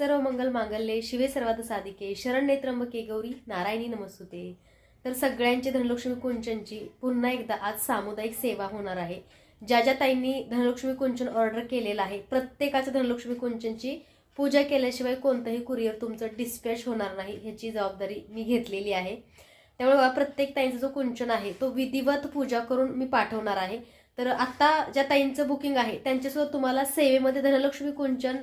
सर्व मंगल मांगल्ये शिवे सर्वात साधिके शरण नेत्रंबके गौरी नारायणी नमस्तुते. तर सगळ्यांची धनलक्ष्मी कुंचनची पुन्हा एकदा आज सामुदायिक सेवा होणार आहे. ज्या ज्या ताईंनी धनलक्ष्मी कुंचन ऑर्डर केलेलं आहे प्रत्येकाच्या धनलक्ष्मी कुंचनची पूजा केल्याशिवाय कोणतंही कुरिअर तुमचं डिस्पॅच होणार नाही ह्याची जबाबदारी मी घेतलेली आहे. त्यामुळे प्रत्येक ताईंचा जो कुंचन आहे तो विधिवत पूजा करून मी पाठवणार आहे. तर आत्ता ज्या ताईंचं बुकिंग आहे त्यांच्यासोबत तुम्हाला सेवेमध्ये धनलक्ष्मी कुंचन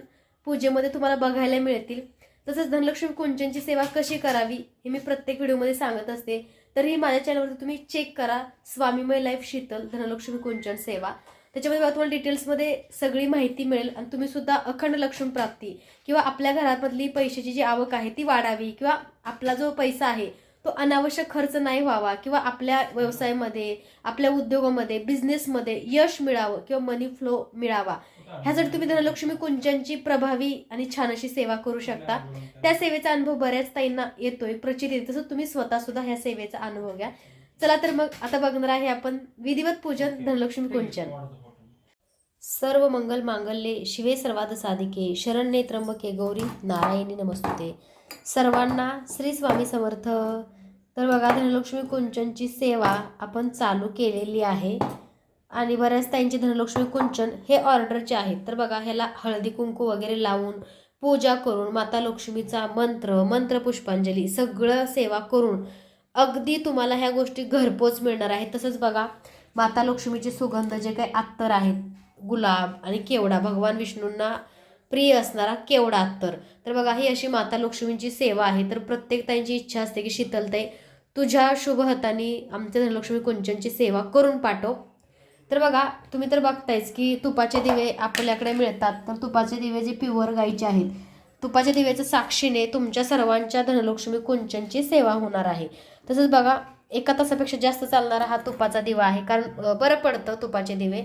पूजेमध्ये तुम्हाला बघायला मिळतील. तसंच धनलक्ष्मी कुंचनची सेवा कशी करावी हे मी प्रत्येक व्हिडिओमध्ये सांगत असते. तर ही माझ्या चॅनलवरती तुम्ही चेक करा. स्वामीमय लाईफ शीतल धनलक्ष्मी कुंचन सेवा. त्याच्यामध्ये तुम्हाला डिटेल्समध्ये सगळी माहिती मिळेल आणि तुम्ही सुद्धा अखंड लक्ष्मी प्राप्ती किंवा आपल्या घरामधली पैशाची जी आवक आहे ती वाढावी किंवा आपला जो पैसा आहे तो अनावश्यक खर्च नाही व्हावा किंवा आपल्या व्यवसायामध्ये आपल्या उद्योगामध्ये बिझनेसमध्ये यश मिळावं किंवा मनी फ्लो मिळावा. ह्यासाठी तुम्ही धनलक्ष्मी कुंचनची प्रभावी आणि छान अशी सेवा करू शकता त्या सेवेचा अनुभव बऱ्याच ताईंना येतोय प्रचित तसं तुम्ही स्वतः सुद्धा ह्या सेवेचा अनुभव घ्या. चला तर मग आता बघणार आहे आपण विधिवत पूजन धनलक्ष्मी कुंचन. सर्व मंगल मांगल्ये शिवे सर्वाद साधिके शरण्ये त्र्यंबके गौरी नारायणी नमस्तुते. सर्वांना श्री स्वामी समर्थ. तर बघा धनलक्ष्मी कुंचनची सेवा आपण चालू केलेली आहे. आणि बऱ्याच त्यांची धनलक्ष्मी कुंचन हे ऑर्डरचे आहेत. तर बघा ह्याला हळदी कुंकू वगैरे लावून पूजा करून माता लक्ष्मीचा मंत्र मंत्र पुष्पांजली सगळं सेवा करून अगदी तुम्हाला ह्या गोष्टी घरपोच मिळणार आहेत. तसंच बघा माता लक्ष्मीचे सुगंध जे काही अत्तर आहेत गुलाब आणि केवडा भगवान विष्णूंना प्रिय असणारा केवडा अत्तर. तर बघा ही अशी माता लक्ष्मीची सेवा आहे. तर प्रत्येक त्यांची इच्छा असते की शीतलताई तुझ्या शुभ हाताने आमच्या धनलक्ष्मी कुंचनची सेवा करून पाठव. तर बघा तुम्ही तर बघतायच की तुपाचे दिवे आपल्याकडे मिळतात तर तुपाचे दिवे जे प्युअर गाईचे आहेत तुपाच्या दिव्याच्या साक्षीने तुमच्या सर्वांच्या धनलक्ष्मी कुंचनची सेवा होणार आहे. तसंच बघा एका तासापेक्षा जास्त चालणारा हा तुपाचा दिवा आहे कारण बरं पडतं तुपाचे दिवे.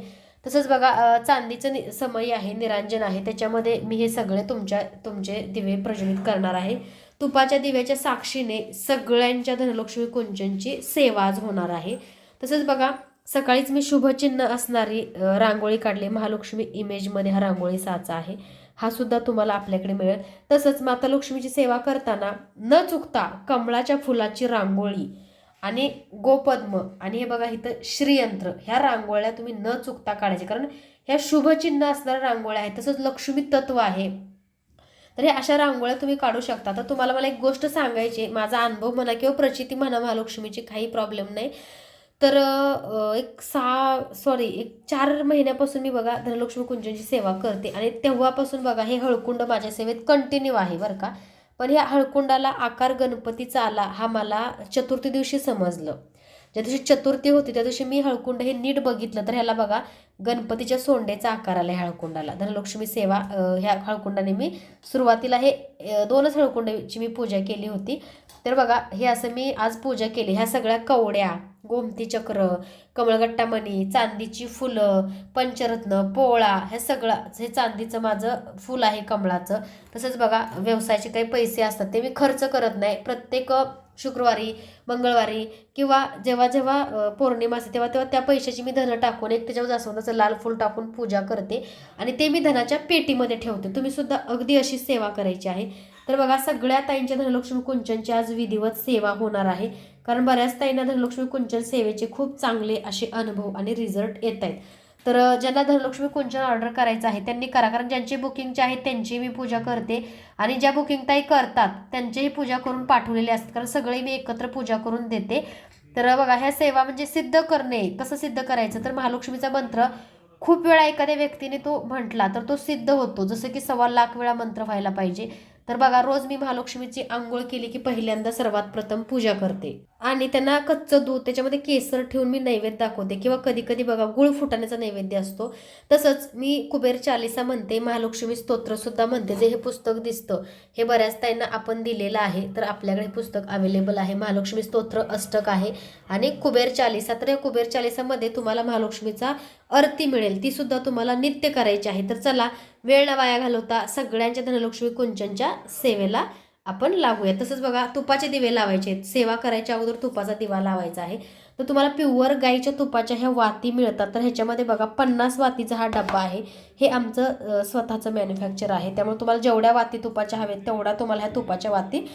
तसंच बघा चांदीचं नि समय आहे निरांजन आहे त्याच्यामध्ये मी हे सगळे तुमच्या तुमचे दिवे प्रज्वलित करणार आहे. तुपाच्या दिव्याच्या साक्षीने सगळ्यांच्या धनलक्ष्मी कुंचनची सेवा आज होणार आहे. तसंच बघा सकाळीच मी शुभचिन्ह असणारी रांगोळी काढली. महालक्ष्मी इमेजमध्ये हा रांगोळी साचा आहे. हा सुद्धा तुम्हाला आपल्याकडे मिळेल. तसंच माता लक्ष्मीची सेवा करताना न चुकता कमळाच्या फुलाची रांगोळी आणि गोपद्म आणि हे बघा इथं श्रीयंत्र ह्या रांगोळ्या तुम्ही न चुकता काढायचे कारण ह्या शुभचिन्ह असणाऱ्या रांगोळ्या आहेत. तसंच लक्ष्मी तत्व आहे. तर हे अशा रांगोळ्या तुम्ही काढू शकता. तर तुम्हाला मला एक गोष्ट सांगायची माझा अनुभव म्हणा किंवा प्रचिती म्हणा महालक्ष्मीची काही प्रॉब्लेम नाही. तर एक सहा सॉरी एक चार महिन्यापासून मी बघा धनलक्ष्मी कुंजनची सेवा करते. आणि तेव्हापासून बघा हे हळकुंड माझ्या सेवेत कंटिन्यू आहे बरं का. पण ह्या हळकुंडाला आकार गणपतीचा आला हा मला चतुर्थी दिवशी समजलं. ज्या दिवशी चतुर्थी होती त्या दिवशी मी हळकुंड हे नीट बघितलं. तर ह्याला बघा गणपतीच्या सोंडेचा आकार आला हळकुंडाला. धनलक्ष्मी सेवा ह्या हळकुंडाने मी सुरुवातीला हे दोनच हळकुंडाची मी पूजा केली होती. तर बघा हे असं मी आज पूजा केली. ह्या सगळ्या कवड्या गोमती चक्र कमळगट्टामणी चांदीची फुलं पंचरत्न पोळा हे सगळं हे चांदीचं माझं फुल आहे कमळाचं. तसंच बघा व्यवसायाचे काही पैसे असतात ते मी खर्च करत नाही. प्रत्येक शुक्रवारी मंगळवारी किंवा जेव्हा जेव्हा पौर्णिमा असते तेव्हा तेव्हा त्या पैशाची मी धनं टाकून एक त्याच्यावर जास्वंदाचं लाल फूल टाकून पूजा करते आणि ते मी धनाच्या पेटीमध्ये ठेवते. तुम्ही सुद्धा अगदी अशी सेवा करायची आहे. तर बघा सगळ्या ताईंच्या धनलक्ष्मी कुंचनची आज विधिवत सेवा होणार आहे. कारण बऱ्याच ताईंना धनलक्ष्मी कुंचन सेवेचे खूप चांगले असे अनुभव आणि रिझल्ट येत आहेत तर ज्यांना धनलक्ष्मी कुंचन ऑर्डर करायचं आहे त्यांनी करा. कारण ज्यांचे बुकिंगचे आहेत त्यांची मी पूजा करते. आणि ज्या बुकिंग ताई करतात त्यांचीही पूजा करून पाठवलेली असतात कारण सगळे मी एकत्र पूजा करून देते. तर बघा ह्या सेवा म्हणजे सिद्ध करणे. कसं सिद्ध करायचं? तर महालक्ष्मीचा मंत्र खूप वेळा एखाद्या व्यक्तीने तो म्हटला तर तो सिद्ध होतो. जसं की सव्वा लाख वेळा मंत्र व्हायला पाहिजे. तर बघा रोज मी महालक्ष्मीची आंघोळ केली की पहिल्यांदा सर्वात प्रथम पूजा करते. आणि त्यांना कच्चं दूध त्याच्यामध्ये केसर ठेवून मी नैवेद्य दाखवते. किंवा कधी कधी बघा गुळ फुटाण्याचा नैवेद्य असतो. तसंच मी कुबेर चालिसा म्हणते महालक्ष्मी स्तोत्रसुद्धा म्हणते जे हे पुस्तक दिसतं. हे बऱ्याच ताईंना आपण दिलेलं आहे तर आपल्याकडे हे पुस्तक अवेलेबल आहे. महालक्ष्मी स्तोत्र अष्टक आहे. आणि कुबेर चालिसा तर या कुबेर चालिसामध्ये तुम्हाला महालक्ष्मीचा आरती मिळेल. ती सुद्धा तुम्हाला नित्य करायची आहे. तर चला वेळ न वाया घालवता सगळ्यांच्या धनलक्ष्मी कुंचनच्या सेवेला आपण लावूया. तसंच बघा तुपाचे दिवे लावायचे आहेत. सेवा करायच्या अगोदर तुपाचा दिवा लावायचा आहे. तर तुम्हाला प्युअर गाईच्या तुपाच्या ह्या वाती मिळतात. तर ह्याच्यामध्ये बघा पन्नास वातीचा हा डब्बा आहे. हे आमचं स्वतःचं मॅन्युफॅक्चर आहे. त्यामुळे तुम्हाला जेवढ्या वाती तुपाच्या हव्यात तेवढ्या तुम्हाला ह्या तुपाच्या वाती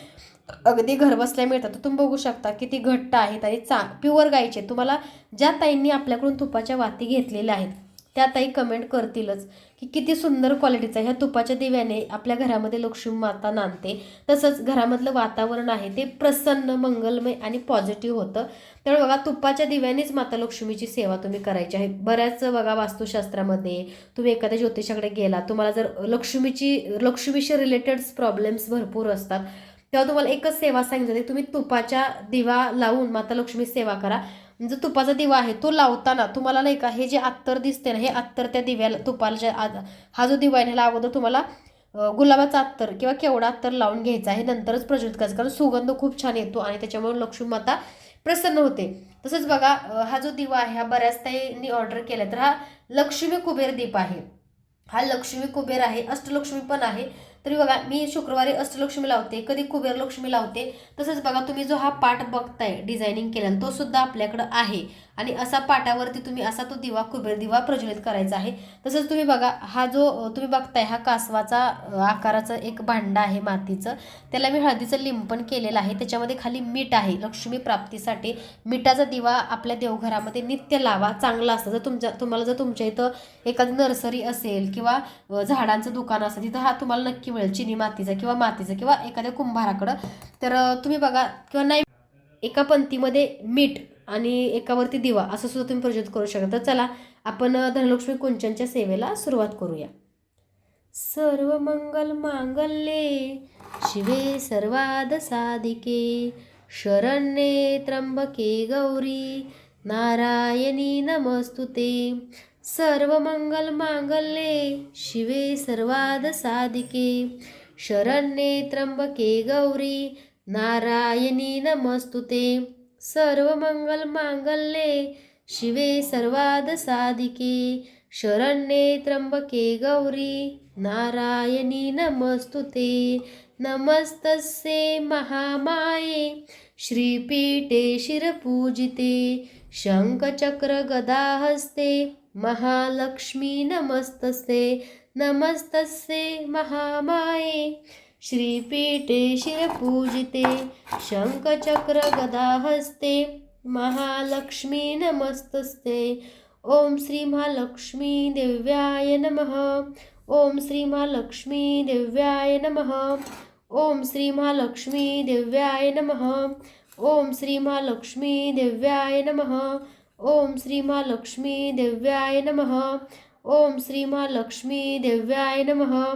अगदी घरबसल्या मिळतात. तर तुम्ही बघू शकता किती घट्ट आहेत आणि चा प्युअर गाईचे तुम्हाला ज्या ताईंनी आपल्याकडून तुपाच्या वाती घेतलेल्या आहेत त्यातही कमेंट करतीलच की किती सुंदर क्वालिटीचा ह्या तुपाच्या दिव्याने आपल्या घरामध्ये लक्ष्मी माता नांदते. तसंच घरामधलं वातावरण आहे ते प्रसन्न मंगलमय आणि पॉझिटिव्ह होतं. त्यामुळे बघा तुपाच्या दिव्यानेच माता लक्ष्मीची सेवा तुम्ही करायची आहे. बऱ्याच बघा वास्तुशास्त्रामध्ये तुम्ही एखाद्या ज्योतिषाकडे गेला तुम्हाला जर लक्ष्मीची लक्ष्मीशी रिलेटेड प्रॉब्लेम्स भरपूर असतात तेव्हा तुम्हाला एकच सेवा सांगितली तुम्ही तुपाच्या दिवा लावून माता लक्ष्मी सेवा करा. जो तुपाचा दिवा आहे तो लावताना तुम्हाला नाही का हे जे अत्तर दिसते ना हे अत्तर त्या दिव्याला तुपाला जे हा जो दिवा आहे ह्याला अगोदर तुम्हाला गुलाबाचा अत्तर किंवा केवढा अत्तर लावून घ्यायचा आहे. नंतरच प्रज्वलित करायचं कारण सुगंध खूप छान येतो आणि त्याच्यामुळे लक्ष्मी माता प्रसन्न होते. तसंच बघा हा जो दिवा आहे हा बऱ्याच ताईंनी ऑर्डर केला तर हा लक्ष्मी कुबेर दीप आहे. हा लक्ष्मी कुबेर आहे अष्टलक्ष्मी पण आहे. तरी बघा मी शुक्रवारी अष्टलक्ष्मी लावते कधी कुबेर लक्ष्मी लावते. तसंच बघा तुम्ही जो हा पाठ बघताय डिझायनिंग केलेला तो सुद्धा आपल्याकडं आहे. आणि असा पाटावरती तुम्ही असा तो दिवा कुबेर दिवा प्रज्वलित करायचा आहे. तसंच तुम्ही बघा हा जो तुम्ही बघताय हा कासवाचा आकाराचं आकाराचा एक भांडा आहे मातीचं. त्याला मी हळदीचं लिंपण केलेलं आहे. त्याच्यामध्ये खाली मीठ आहे. लक्ष्मी प्राप्तीसाठी मिठाचा दिवा आपल्या देवघरामध्ये नित्य लावा. चांगला असतं. जर तुमच्या तुम्हाला जर तुमच्या इथं एखादी नर्सरी असेल किंवा झाडांचं दुकान असेल तिथं हा तुम्हाला नक्की मिळेल. चिनी मातीचा किंवा मातीचा किंवा एखाद्या कुंभाराकडं. तर तुम्ही बघा किंवा नाही एका पंक्तीमध्ये मीठ आणि एकावरती दिवा असं सुद्धा तुम्ही प्रज्वलित करू शकता. तर चला आपण धनलक्ष्मी कुंचनच्या सेवेला सुरुवात करूया. सर्व मंगल मांगल्ये शिवे सर्वाद साधिके शरण्ये त्र्यंबके गौरी नारायणी नमस्तुते. सर्व मंगल मांगल्ये शिवे सर्वाद साधिके शरण्ये त्र्यंबके गौरी नारायणी नमस्तुते. सर्व मंगल मांगल्ये शिवे सर्वाद साधिके शरण्ये त्र्यंबके गौरी नारायणी नमस्तुते नमस्तस्ये महामाये श्रीपीठे शिरपूजिते शङ्खचक्रगदाहस्ते महालक्ष्मी नमस्तस्ये नमस्तस्ये महामाये। श्रीपीठे शिरपूजिते शङ्खचक्र गदाहस्ते महालक्ष्मी नमस्तस्ते। ॐ श्रीमहालक्ष्मी दिव्याय नमः। ॐ श्रीमहालक्ष्मी दिव्याय नमः। ॐ श्रीमहालक्ष्मी दिव्याय नमः। ॐ श्रीमहालक्ष्मी दिव्याय नमः। ॐ श्रीमहालक्ष्मी दिव्याय नमः। ॐ श्रीमहालक्ष्मी दिव्याय नमः।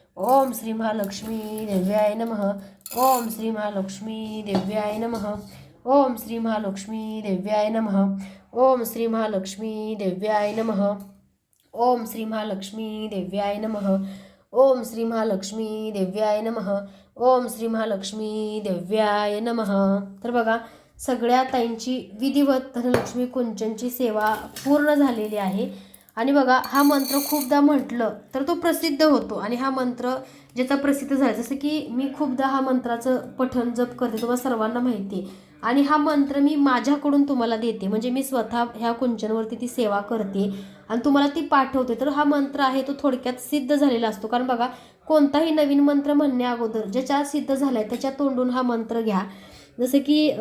ओम श्री महालक्ष्मी दिव्याय नमः. ओम श्री महालक्ष्मी दिव्याय नमः. ओम श्री महालक्ष्मी दिव्याय नमः. ओम श्री महालक्ष्मी दिव्याय नमः. ओम श्री महालक्ष्मी दिव्याय नमः. ओम श्री महालक्ष्मी दिव्याय नमः. ओम श्री महालक्ष्मी दिव्याय नमः. तर बघा सगळ्या ताईंची विधिवत धनलक्ष्मी कुंचनची सेवा पूर्ण झालेली आहे. आणि बघा हा मंत्र खूपदा म्हटलं तर तो प्रसिद्ध होतो. आणि हा मंत्र ज्याचा प्रसिद्ध झाला जसं की मी खूपदा हा मंत्राचं पठण जप करते तुम्हाला सर्वांना माहिती आहे. आणि हा मंत्र मी माझ्याकडून तुम्हाला देते. म्हणजे मी स्वतः ह्या कुंचनवरती ती सेवा करते आणि तुम्हाला ती पाठवते. तर हा मंत्र आहे तो थोडक्यात सिद्ध झालेला असतो. कारण बघा कोणताही नवीन मंत्र म्हणण्या अगोदर ज्याच्या सिद्ध आहे त्याच्या तोंडून हा मंत्र घ्या. जसं की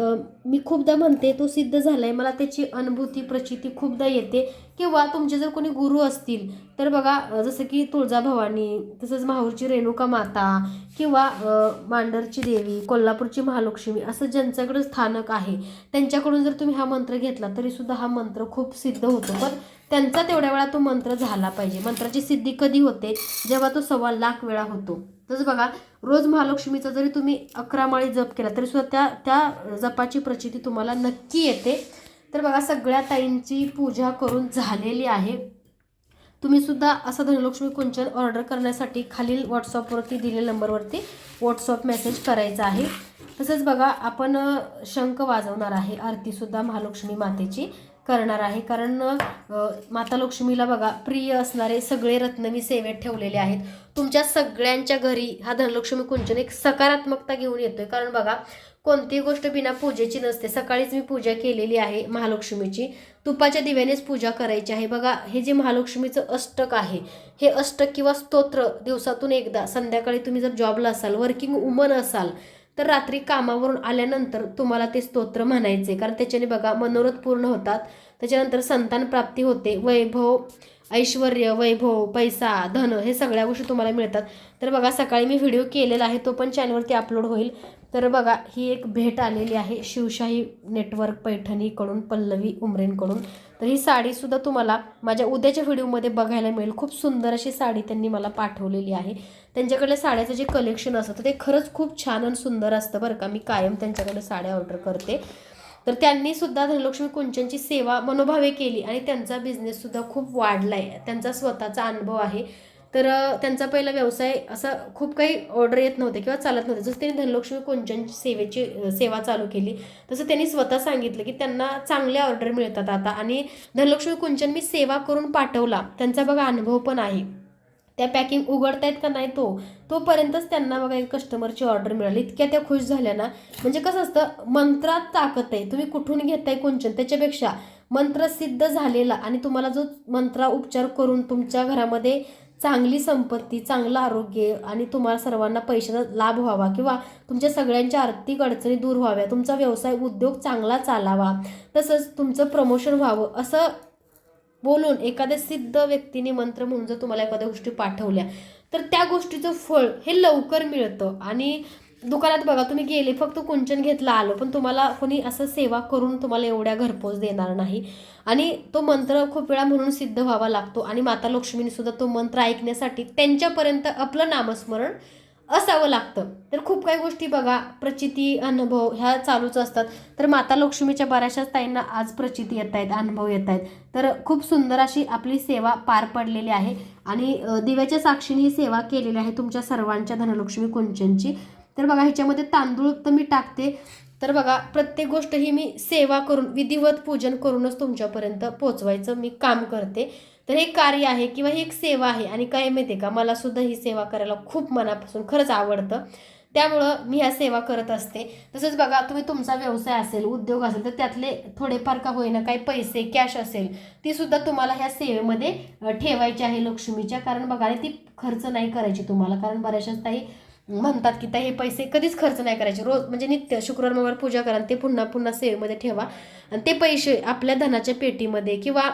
मी खूपदा म्हणते तो सिद्ध झाला आहे मला त्याची अनुभूती प्रचिती खूपदा येते. किंवा तुमचे जर कोणी गुरु असतील तर बघा जसं की तुळजाभवानी तसंच माहूरची रेणुका माता किंवा मांडरची देवी कोल्हापूरची महालक्ष्मी असं ज्यांच्याकडं स्थानक आहे त्यांच्याकडून जर तुम्ही हा मंत्र घेतला तरीसुद्धा हा मंत्र खूप सिद्ध होतो. पण त्यांचा तेवढ्या वेळा तो मंत्र झाला पाहिजे. मंत्राची सिद्धी कधी होते? जेव्हा तो सव्वा लाख वेळा होतो. तसं बघा रोज महालक्ष्मीचा जरी तुम्ही अकरा माळी जप केला तरी सुद्धा त्या त्या जपाची प्रचिती तुम्हाला नक्की येते. तर बघा सगळ्या ताईंची पूजा करून झालेली आहे. तुम्ही सुद्धा असं धनलक्ष्मी कुंचन ऑर्डर करण्यासाठी खालील व्हॉट्सअपवरती दिलेल्या नंबरवरती व्हॉट्सअप मेसेज करायचा आहे. तसंच बघा आपण शंख वाजवणार आहे. आरतीसुद्धा महालक्ष्मी मातेची करणार आहे. कारण माता लक्ष्मीला बघा प्रिय असणारे सगळे रत्न मी सेवेत ठेवलेले आहेत. तुमच्या सगळ्यांच्या घरी हा धनलक्ष्मी कुंचन एक सकारात्मकता घेऊन येतोय. कारण बघा कोणतीही गोष्ट बिना पूजेची नसते. सकाळीच मी पूजा केलेली आहे महालक्ष्मीची. तुपाच्या दिव्यानेच पूजा करायची आहे. बघा हे जे महालक्ष्मीचं अष्टक आहे हे अष्टक किंवा स्तोत्र दिवसातून एकदा संध्याकाळी तुम्ही जर जॉबला असाल वर्किंग वुमन असाल तर रात्री कामावरून आल्यानंतर तुम्हाला ते स्तोत्र म्हणायचे कारण त्याच्याने बघा मनोरथ पूर्ण होतात. त्याच्यानंतर संतान प्राप्ती होते. वैभव ऐश्वर वैभव पैसा धन हे सगळ्या गोष्टी तुम्हाला मिळतात. तर बघा सकाळी मी व्हिडिओ केलेला आहे तो पण चॅनलवरती अपलोड होईल. तर बघा ही एक भेट आलेली आहे शिवशाही नेटवर्क पैठणीकडून पल्लवी उमरेंकडून. तर ही साडीसुद्धा तुम्हाला माझ्या उद्याच्या व्हिडिओमध्ये बघायला मिळेल. खूप सुंदर अशी साडी त्यांनी मला पाठवलेली आहे. त्यांच्याकडल्या साड्याचं जे कलेक्शन असतं ते खरंच खूप छान आणि सुंदर असतं बरं का. मी कायम त्यांच्याकडे साड्या ऑर्डर करते. तर त्यांनी सुद्धा धनलक्ष्मी कुंचनची सेवा मनोभावे केली आणि त्यांचा बिझनेस सुद्धा खूप वाढलाय. त्यांचा स्वतःचा अनुभव आहे. तर त्यांचा पहिला व्यवसाय असा खूप काही ऑर्डर येत नव्हते किंवा चालत नव्हते. जसं त्यांनी धनलक्ष्मी कुंचन सेवेची सेवा चालू केली तसं त्यांनी स्वतः सांगितलं की त्यांना चांगल्या ऑर्डर मिळतात आता. आणि धनलक्ष्मी कुंचन मी सेवा करून पाठवला. त्यांचा बघा अनुभव पण आहे. त्या पॅकिंग उघडतायत का नाही तो तोपर्यंतच त्यांना बघा एक कस्टमरची ऑर्डर मिळाली. इतक्या त्या खुश झाल्या ना. म्हणजे कसं असतं मंत्रात ताकद आहे. तुम्ही कुठून घेताय कोणचन त्याच्यापेक्षा मंत्र सिद्ध झालेला आणि तुम्हाला जो मंत्रा उपचार करून तुमच्या घरामध्ये चांगली संपत्ती चांगलं आरोग्य आणि तुम्हाला सर्वांना पैशाचा लाभ व्हावा किंवा तुमच्या सगळ्यांच्या आर्थिक अडचणी दूर व्हाव्या तुमचा व्यवसाय उद्योग चांगला चालावा तसंच तुमचं प्रमोशन व्हावं असं बोलून एखाद्या सिद्ध व्यक्तीने मंत्र म्हणून जर तुम्हाला एखाद्या गोष्टी पाठवल्या तर त्या गोष्टीचं फळ हे लवकर मिळतं. आणि दुकानात बघा तुम्ही गेले फक्त कुंचन घेतला आलो पण तुम्हाला कोणी असं सेवा करून तुम्हाला एवढ्या घरपोच देणार नाही. आणि तो मंत्र खूप वेळा म्हणून सिद्ध व्हावा लागतो. आणि माता लक्ष्मीने सुद्धा तो मंत्र ऐकण्यासाठी त्यांच्यापर्यंत आपलं नामस्मरण असावं लागतं. तर खूप काही गोष्टी बघा प्रचिती अनुभव ह्या चालूच असतात. तर माता लक्ष्मीच्या बऱ्याचशाच ताईंना आज प्रचिती येत आहेत अनुभव येत आहेत. तर खूप सुंदर अशी आपली सेवा पार पडलेली आहे. आणि दिव्याच्या साक्षीने ही सेवा केलेली आहे तुमच्या सर्वांच्या धनलक्ष्मी कुंचनची. तर बघा ह्याच्यामध्ये तांदूळ तर मी टाकते. तर बघा प्रत्येक गोष्ट ही मी सेवा करून विधिवत पूजन करूनच तुमच्यापर्यंत पोचवायचं मी काम करते. तर हे कार्य आहे किंवा ही एक सेवा आहे आणि काय माहिती आहे का? मला सुद्धा ही सेवा करायला खूप मनापासून खरंच आवडतं. त्यामुळं मी ह्या सेवा करत असते. तसंच बघा तुम्ही तुमचा व्यवसाय असेल उद्योग असेल तर त्यातले थोडेफार का होईना काही पैसे कॅश असेल ती सुद्धा तुम्हाला ह्या सेवेमध्ये ठेवायची आहे लक्ष्मीच्या. कारण बघा आणि ती खर्च नाही करायची तुम्हाला. कारण बऱ्याचशाच काही म्हणतात की ताई हे पैसे कधीच खर्च नाही करायचे. रोज म्हणजे नित्य शुक्रवार मंगळवार पूजा करा आणि ते पुन्हा पुन्हा सेवेमध्ये ठेवा. आणि ते पैसे आपल्या धनाच्या पेटीमध्ये किंवा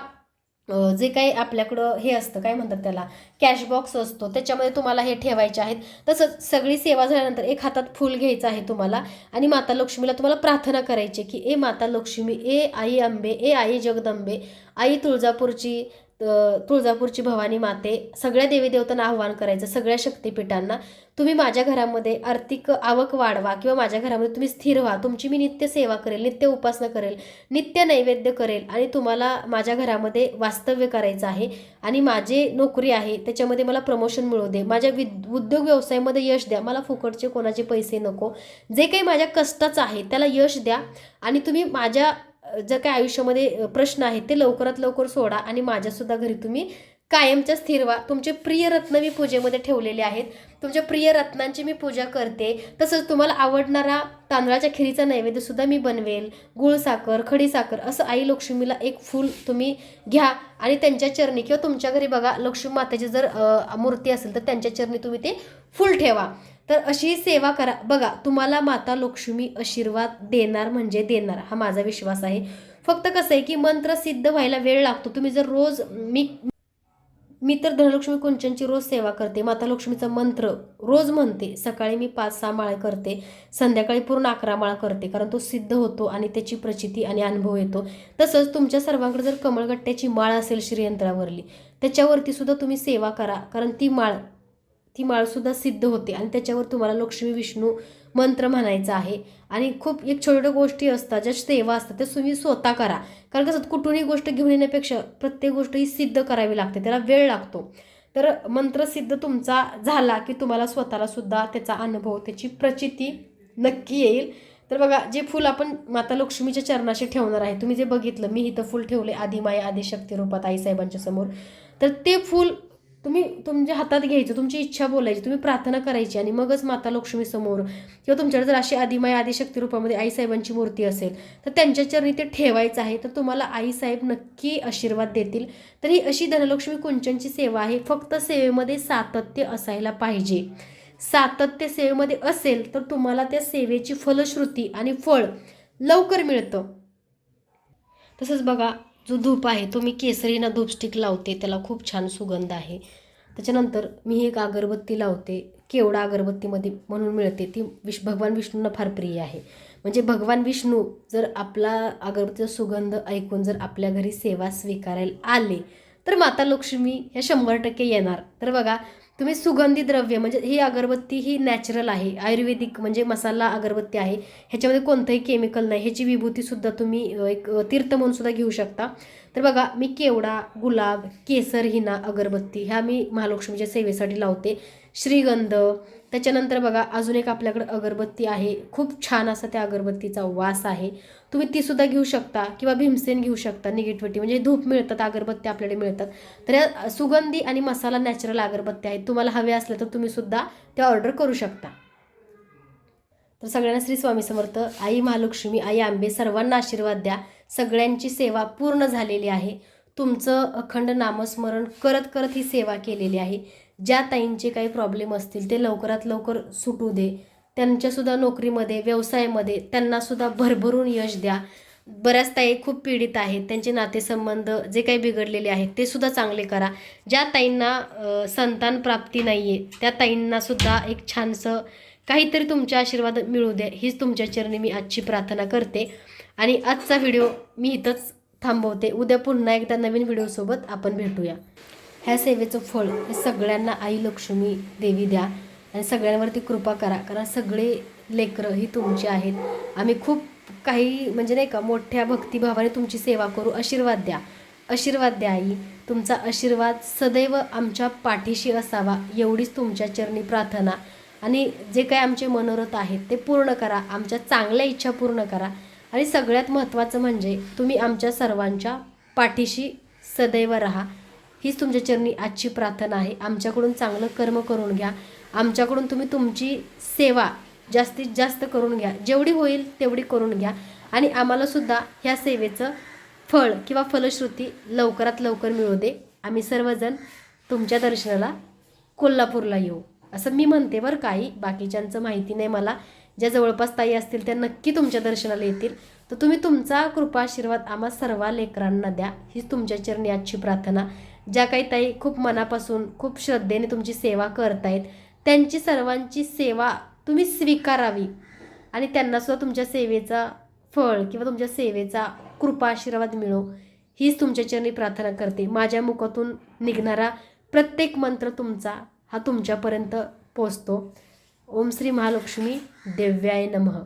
जे काही आपल्याकडं हे असतं काय म्हणतात त्याला? कॅश बॉक्स असतो. त्याच्यामध्ये तुम्हाला हे ठेवायचे आहेत. तसंच सगळी सेवा झाल्यानंतर एक हातात फूल घ्यायचं आहे तुम्हाला. आणि माता लक्ष्मीला तुम्हाला प्रार्थना करायची की ए माता लक्ष्मी ए आई अंबे ए आई जगदंबे आई तुळजापूरची तुळजापूरची भवानी माते सगळ्या देवीदेवतांना आव्हान करायचं सगळ्या शक्तिपीठांना. तुम्ही माझ्या घरामध्ये आर्थिक आवक वाढवा किंवा माझ्या घरामध्ये तुम्ही स्थिर व्हा. तुमची मी नित्य सेवा करेल नित्य उपासना करेल नित्य नैवेद्य करेल आणि तुम्हाला माझ्या घरामध्ये वास्तव्य करायचं आहे आणि माझे नोकरी आहे त्याच्यामध्ये मला प्रमोशन मिळू दे. माझ्या विद उद्योग व्यवसायामध्ये यश द्या. मला फुकटचे कोणाचे पैसे नको. जे काही माझ्या कष्टाचं आहे त्याला यश द्या आणि तुम्ही माझ्या जे काही आयुष्यामध्ये प्रश्न आहेत ते लवकरात लवकर सोडा आणि माझ्यासुद्धा घरी तुम्ही कायमच्या स्थिर व्हा. तुमचे प्रिय रत्न मी पूजेमध्ये ठेवलेले आहेत. तुमच्या प्रिय रत्नांची मी पूजा करते. तसंच तुम्हाला आवडणारा तांदळाच्या खिरीचा नैवेद्यसुद्धा मी बनवेल. गुळसाकर खडीसाखर असं आई लक्ष्मीला एक फूल तुम्ही घ्या आणि त्यांच्या चरणी किंवा तुमच्या घरी बघा लक्ष्मी मातेची जर मूर्ती असेल तर त्यांच्या चरणी तुम्ही ते फूल ठेवा. तर अशी सेवा करा. बघा तुम्हाला माता लक्ष्मी आशीर्वाद देणार म्हणजे देणार हा माझा विश्वास आहे. फक्त कसं आहे की मंत्र सिद्ध व्हायला वेळ लागतो. तुम्ही जर रोज मी मी तर धनलक्ष्मी कुंचनची रोज सेवा करते. माता लक्ष्मीचा मंत्र रोज म्हणते. सकाळी मी पाच सहा माळ करते. संध्याकाळी पूर्ण अकरा माळ करते. कारण तो सिद्ध होतो आणि त्याची प्रचिती आणि अनुभव येतो. तसंच तुमच्या सर्वांकडे जर कमळगट्ट्याची माळ असेल श्रीयंत्रावरली त्याच्यावरती सुद्धा तुम्ही सेवा करा. कारण ती माळ ती माळसुद्धा सिद्ध होते आणि त्याच्यावर तुम्हाला लक्ष्मी विष्णू मंत्र म्हणायचा आहे. आणि खूप एक छोट्या छोट्या गोष्टी असतात ज्या सेवा असतात त्या तुम्ही स्वतः करा. कारण कसं कुठूनही गोष्ट घेऊन येण्यापेक्षा प्रत्येक गोष्ट ही सिद्ध करावी लागते त्याला वेळ लागतो. तर मंत्र सिद्ध तुमचा झाला की तुम्हाला स्वतःला सुद्धा त्याचा अनुभव त्याची प्रचिती नक्की येईल. तर बघा जे फूल आपण माता लक्ष्मीच्या चरणाशी ठेवणार आहे तुम्ही जे बघितलं मी इथं फूल ठेवले आदिमाया आदिशक्ती रूपात आईसाहेबांच्या समोर. तर ते फूल तुम्ही तुमच्या हातात घ्यायचं तुमची इच्छा बोलायची तुम्ही प्रार्थना करायची आणि मगच माता लक्ष्मी समोर किंवा तुमच्याकडे जर अशी आदिमाय आदिशक्ती रूपामध्ये आईसाहेबांची मूर्ती असेल तर त्यांच्या चरणी ते ठेवायचं आहे तर तुम्हाला आईसाहेब नक्की आशीर्वाद देतील. तर ही अशी धनलक्ष्मी कुंचनची सेवा आहे फक्त सेवेमध्ये सातत्य असायला पाहिजे. सातत्य सेवेमध्ये असेल तर तुम्हाला त्या सेवेची फलश्रुती आणि फळ लवकर मिळतं. तसंच बघा जो धूप आहे तो मी केसरीना धूपस्टिक लावते त्याला खूप छान सुगंध आहे. त्याच्यानंतर मी एक अगरबत्ती लावते केवडा अगरबत्तीमध्ये म्हणून मिळते ती विश भगवान विष्णूंना फार प्रिय आहे. म्हणजे भगवान विष्णू जर आपला अगरबत्तीचा सुगंध ऐकून जर आपल्या घरी सेवा स्वीकारायला आले तर माता लक्ष्मी ह्या शंभर टक्के येणार. तर बघा तुम्ही सुगंधी द्रव्य म्हणजे ही अगरबत्ती ही नॅचरल आहे. आयुर्वेदिक म्हणजे मसाला अगरबत्ती आहे. ह्याच्यामध्ये कोणतंही केमिकल नाही. ह्याची विभूतीसुद्धा तुम्ही एक तीर्थ म्हणूनसुद्धा घेऊ शकता. तर बघा मी केवडा गुलाब केसर हिना अगरबत्ती ह्या मी महालक्ष्मीच्या सेवेसाठी लावते. श्रीगंध त्याच्यानंतर बघा अजून एक आपल्याकडे अगरबत्ती आहे. खूप छान असा त्या अगरबत्तीचा वास आहे. तुम्ही ती सुद्धा घेऊ शकता किंवा भीमसेन घेऊ शकता निगेटिव्हिटी. म्हणजे धूप मिळतात अगरबत्ती आपल्याकडे मिळतात. तर या सुगंधी आणि मसाला नॅचरल अगरबत्ती आहेत. तुम्हाला हवे असल्या तर तुम्ही सुद्धा त्या ऑर्डर करू शकता. तर सगळ्यांना श्री स्वामी समर्थ आई महालक्ष्मी आई आंबे सर्वांना आशीर्वाद द्या. सगळ्यांची सेवा पूर्ण झालेली आहे. तुमचं अखंड नामस्मरण करत करत ही सेवा केलेली आहे. ज्या ताईंचे काही प्रॉब्लेम असतील ते लवकरात लवकर सुटू दे. त्यांच्यासुद्धा नोकरीमध्ये व्यवसायामध्ये त्यांनासुद्धा भरभरून यश द्या. बऱ्याच ताई खूप पीडित आहेत. त्यांचे नातेसंबंध जे काही बिघडलेले आहेत ते सुद्धा चांगले करा. ज्या ताईंना संतान प्राप्ती नाही आहे त्या ताईंनासुद्धा एक छानसं काहीतरी तुमच्या आशीर्वाद मिळू द्या. हीच तुमच्या चरणी मी आजची प्रार्थना करते. आणि आजचा व्हिडिओ मी इथंच थांबवते. उद्या पुन्हा एकदा नवीन व्हिडिओसोबत आपण भेटूया. ह्या सेवेचं फळ हे सगळ्यांना आई लक्ष्मी देवी द्या. आणि सगळ्यांवरती कृपा करा. कारण सगळे लेकरं ही तुमची आहेत. आम्ही खूप काही म्हणजे नाही का मोठ्या भक्तिभावाने तुमची सेवा करू. आशीर्वाद द्या. आशीर्वाद द्या आई. तुमचा आशीर्वाद सदैव आमच्या पाठीशी असावा. एवढीच तुमच्या चरणी प्रार्थना. आणि जे काही आमचे मनोरथ आहेत ते पूर्ण करा. आमच्या चांगल्या इच्छा पूर्ण करा. आणि सगळ्यात महत्त्वाचं म्हणजे तुम्ही आमच्या सर्वांच्या पाठीशी सदैव राहा. हीच तुमच्या चरणी आजची प्रार्थना आहे. आमच्याकडून चांगलं कर्म करून घ्या. आमच्याकडून तुम्ही तुमची सेवा जास्तीत जास्त करून घ्या. जेवढी होईल तेवढी करून घ्या. आणि आम्हालासुद्धा ह्या सेवेचं फळ किंवा फलश्रुती लवकरात लवकर मिळू दे. आम्ही सर्वजण तुमच्या दर्शनाला कोल्हापूरला येऊ. असं मी म्हणते बरं काही बाकीच्यांचं माहिती नाही मला. ज्या जवळपास ताई असतील त्या नक्की तुमच्या दर्शनाला येतील. तर तुम्ही तुमचा कृपा आशीर्वाद आम्हा सर्व लेकरांना द्या. हीच तुमच्या चरणी आजची प्रार्थना. ज्या काही ताई खूप मनापासून खूप श्रद्धेने तुमची सेवा करतायत त्यांची सर्वांची सेवा तुम्ही स्वीकारावी. आणि त्यांनासुद्धा तुमच्या सेवेचा फळ किंवा तुमच्या सेवेचा कृपा आशीर्वाद मिळो. हीच तुमच्या चरणी प्रार्थना करते. माझ्या मुखातून निघणारा प्रत्येक मंत्र तुमचा हा तुमच्यापर्यंत पोचतो ओम श्री महालक्ष्मी देव्याय नमः.